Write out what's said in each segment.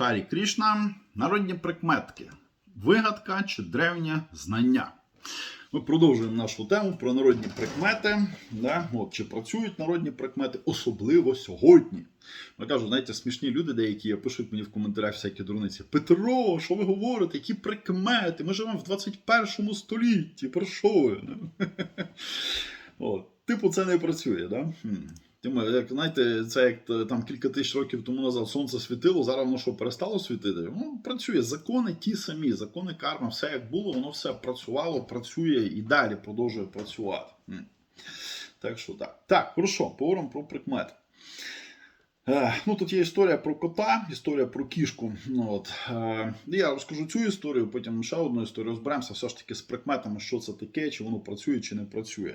Харі Крішна. Народні прикметки. Вигадка чи древнє знання. Ми продовжуємо нашу тему про народні прикмети. Да? От, чи працюють народні прикмети, особливо сьогодні. Я кажу, знаєте, смішні люди деякі пишуть мені в коментарях всякі дурниці. Петро, що ви говорите? Які прикмети? Ми живемо в 21 столітті. Про що ви? От. Типу, це не працює, да? Тим, як знаєте, це як е, там кілька тисяч років тому назад сонце світило, зараз воно що перестало світити? Ну, працює. Закони ті самі, закони карми, все як було, воно все працювало, працює і далі продовжує працювати. Так що так. Так, хорошо, поговоримо про прикмети. Е, Ну, тут є історія про кота, історія про кішку. Ну, от, е, я розкажу цю історію, потім ще одну історію розберемося все ж таки з прикметами, що це таке, чи воно працює, чи не працює.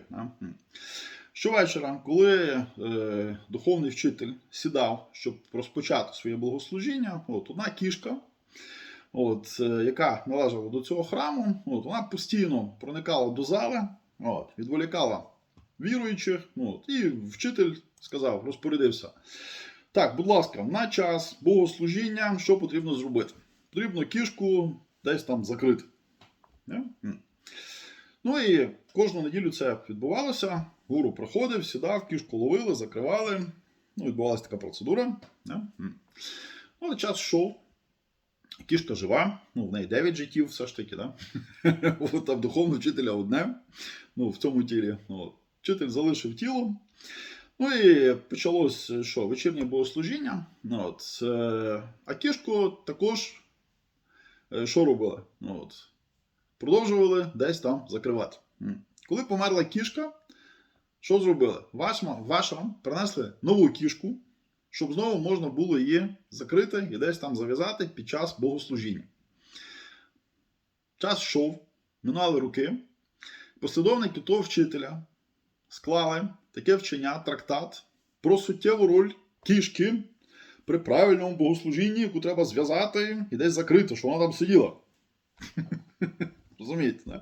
Щовечора, коли е, духовний вчитель сідав, щоб розпочати своє богослужіння, от одна кішка, от, е, яка належала до цього храму, от, вона постійно проникала до зали, от, відволікала віруючих, от, і вчитель сказав, розпорядився. Так, будь ласка, на час богослужіння, що потрібно зробити? Потрібно кішку десь там закрити. Не? Ну і кожну неділю це відбувалося. Гуру проходив, сідав, кішку ловили, закривали. Ну, відбувалася така процедура. Але час йшов. Кішка жива, ну, в неї 9 життів, все ж таки, да? Там духовного вчителя одне, ну, в цьому тілі. Ну. Вчитель залишив тіло. Ну і почалось що, вечірнє богослужіння. Ну, от, е, а кішку також е, що робили? Ну, от, продовжували десь там закривати. Коли померла кішка, що зробили? Ваша, принесли нову кішку, щоб знову можна було її закрити і десь там зав'язати під час богослужіння. Час йшов, минали роки. Послідовники того вчителя склали таке вчення, трактат про суттєву роль кішки при правильному богослужінні, яку треба зв'язати і десь закрити, що вона там сиділа. Розумієте, не?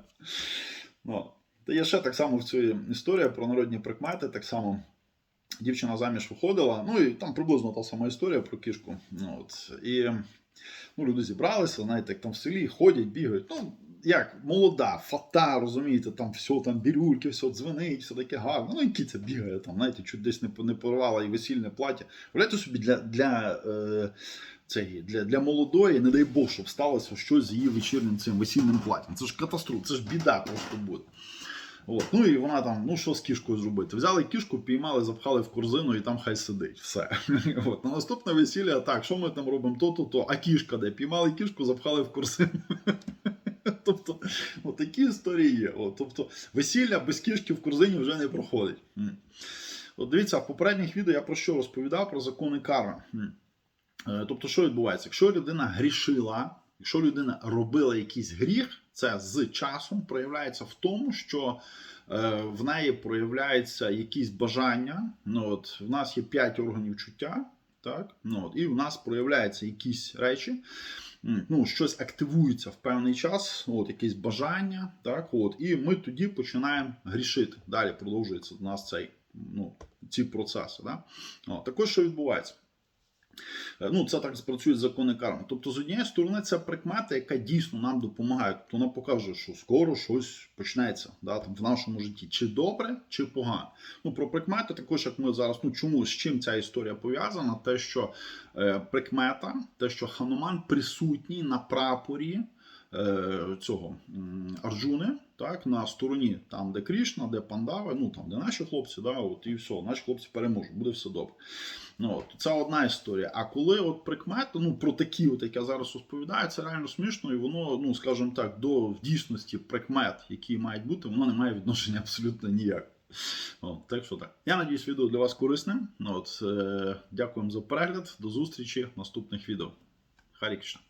Ну, та є ще так само в цій історії про народні прикмети, так само. Дівчина заміж виходила, ну і там приблизно та сама історія про кішку. Ну, от, І ну, люди зібралися, знаєте, як там в селі ходять, бігають. Ну, як молода, фата, розумієте, там все, там бірюльки, все дзвенить, все таке гарне. Ну, і кіця бігає, там, знаєте, чуть десь не, не порвала і весільне плаття. Уявляєте собі, для для, е, цієї, для, для молодої, не дай Бог, щоб сталося щось з її вечірнім цим весільним платтям. Це ж катастрофа, це ж біда просто буде. От. Ну і вона там, ну що з кішкою зробити? Взяли кішку, піймали, запхали в корзину і там хай сидить. Все. От. На наступне весілля, так, що ми там робимо? То-то, то, а кішка де? Піймали кішку, запхали в корзину. Тобто, такі історії є. От, тобто, весілля без кішки в корзині вже не проходить. От дивіться, в попередніх відео я про що розповідав? Про закони карми. Е, Тобто, що відбувається? Якщо людина грішила, якщо людина робила якийсь гріх, це з часом проявляється в тому, що е, в неї проявляється якісь бажання. Ну, от, в нас є п'ять органів чуття, так? Ну, от, і в нас проявляються якісь речі. Ну, щось активується в певний час, от якесь бажання, так от, і ми тоді починаємо грішити. Далі продовжується у нас цей ну, ці процеси. Да? Також що відбувається? Е, Ну, це так спрацюють закони карми. Тобто, з однієї сторони, це прикмета, яка дійсно нам допомагає. Тобто вона показує, що скоро щось почнеться да, там, в нашому житті. Чи добре, чи погано. Ну, про прикмети, також як ми зараз, ну чому з чим ця історія пов'язана? Те, що е, прикмета, те, що хануман присутній на прапорі. е, Цього м, Арджуни, так, на стороні, там, де Крішна, де Пандави, ну там, де наші хлопці, да, от, і все, наші хлопці переможуть, буде все добре. Ну, от, Це одна історія. А коли от прикмети, ну про такі, от, як я зараз розповідаю, це реально смішно, і воно, ну скажімо так, до в дійсності прикмет, які мають бути, воно не має відношення абсолютно ніяк. От, так що так. Я надіюсь, відео для вас корисне. Ну, От, е, Дякуємо за перегляд. До зустрічі в наступних відео. Харі Кришна.